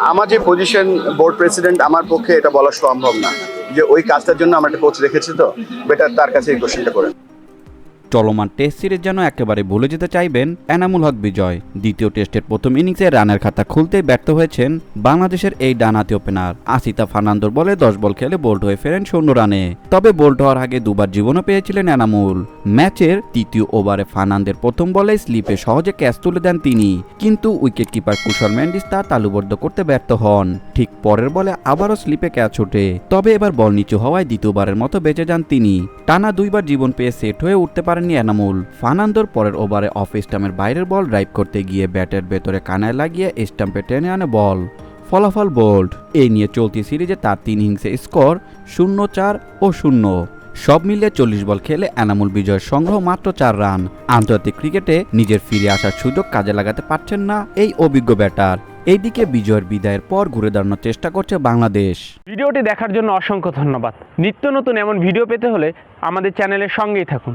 আমার যে position board president আমার পক্ষে এটা বলা সম্ভব না যে ওই কাজটার জন্য আমার একটা কোচ রেখেছে তো। বেটার তার কাছে এই কোশ্চেনটা করেন চলমান টেস্ট সিরিজ যেন একেবারে ভুলে যেতে চাইবেন এনামুল হক বিজয়। দ্বিতীয় টেস্টের প্রথম ইনিংসে রানের খাতা খুলতেই ব্যর্থ হয়েছেন বাংলাদেশের এই ডানাতি ওপেনার আসিতা ফার্নান্দোর বলে দশ বল খেলে বোল্ড হয়ে ফেরেন শূন্য রানে। তবে বোল্ড হওয়ার আগে দুবার জীবনও পেয়েছিলেন এনামুল। ম্যাচের তৃতীয় ওভারে ফার্নান্দের প্রথম বলে স্লিপে সহজে ক্যাচ তুলে দেন তিনি। কিন্তু উইকেট কিপার কুশল ম্যান্ডিস তা তালুবদ্ধ করতে ব্যর্থ হন। ঠিক পরের বলে আবারও স্লিপে ক্যাচ ওঠে। তবে এবার বল নিচু হওয়ায় দ্বিতীয়বারের মতো বেঁচে যান তিনি। টানা দুইবার জীবন পেয়ে সেট হয়ে উঠতে পারেননি এনামুল। ফার্নান্দোর পরের ওভারে অফ স্টাম্পের বাইরের বল ড্রাইভ করতে গিয়ে ব্যাটের ভেতরে কানায় লাগিয়ে স্টাম্পে টেনে আনে বল। ফলাফল বোল্ড। এই নিয়ে চলতি সিরিজে তার তিন ইনিংসে স্কোর শূন্য চার ও শূন্য। সব মিলিয়ে চল্লিশ বল খেলে এনামুল বিজয়ের সংগ্রহ মাত্র চার রান। আন্তর্জাতিক ক্রিকেটে নিজের ফিরে আসার সুযোগ কাজে লাগাতে পারছেন না এই অভিজ্ঞ ব্যাটার। এইদিকে বিজয়ের বিদায়ের পর ঘুরে দাঁড়ানোর চেষ্টা করছে বাংলাদেশ। ভিডিওটি দেখার জন্য অসংখ্য ধন্যবাদ। নিত্য নতুন এমন ভিডিও পেতে হলে আমাদের চ্যানেলের সঙ্গেই থাকুন।